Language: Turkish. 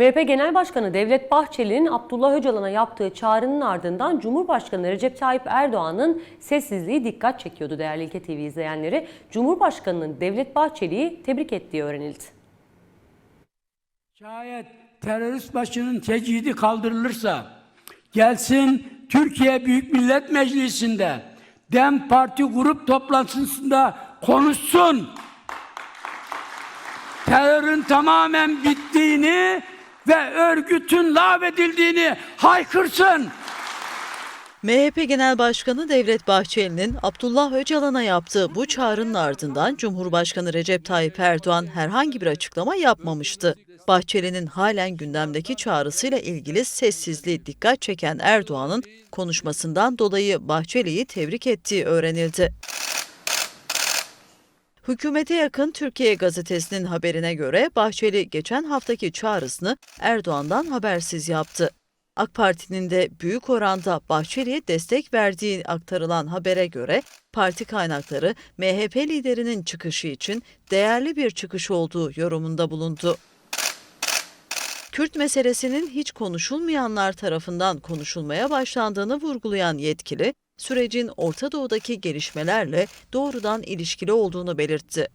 MHP Genel Başkanı Devlet Bahçeli'nin Abdullah Öcalan'a yaptığı çağrının ardından Cumhurbaşkanı Recep Tayyip Erdoğan'ın sessizliği dikkat çekiyordu değerli İlke TV izleyenleri. Cumhurbaşkanı'nın Devlet Bahçeli'yi tebrik ettiği öğrenildi. Şayet terörist başının tecidi kaldırılırsa gelsin Türkiye Büyük Millet Meclisi'nde DEM Parti grup toplantısında konuşsun. Terörün tamamen bittiğini ve örgütün lağvedildiğini haykırsın. MHP Genel Başkanı Devlet Bahçeli'nin Abdullah Öcalan'a yaptığı bu çağrının ardından Cumhurbaşkanı Recep Tayyip Erdoğan herhangi bir açıklama yapmamıştı. Bahçeli'nin halen gündemdeki çağrısıyla ilgili sessizliği dikkat çeken Erdoğan'ın konuşmasından dolayı Bahçeli'yi tebrik ettiği öğrenildi. Hükümete yakın Türkiye gazetesinin haberine göre Bahçeli geçen haftaki çağrısını Erdoğan'dan habersiz yaptı. AK Parti'nin de büyük oranda Bahçeli'ye destek verdiği aktarılan habere göre parti kaynakları MHP liderinin çıkışı için değerli bir çıkış olduğu yorumunda bulundu. Kürt meselesinin hiç konuşulmayanlar tarafından konuşulmaya başlandığını vurgulayan yetkili, sürecin Orta Doğu'daki gelişmelerle doğrudan ilişkili olduğunu belirtti.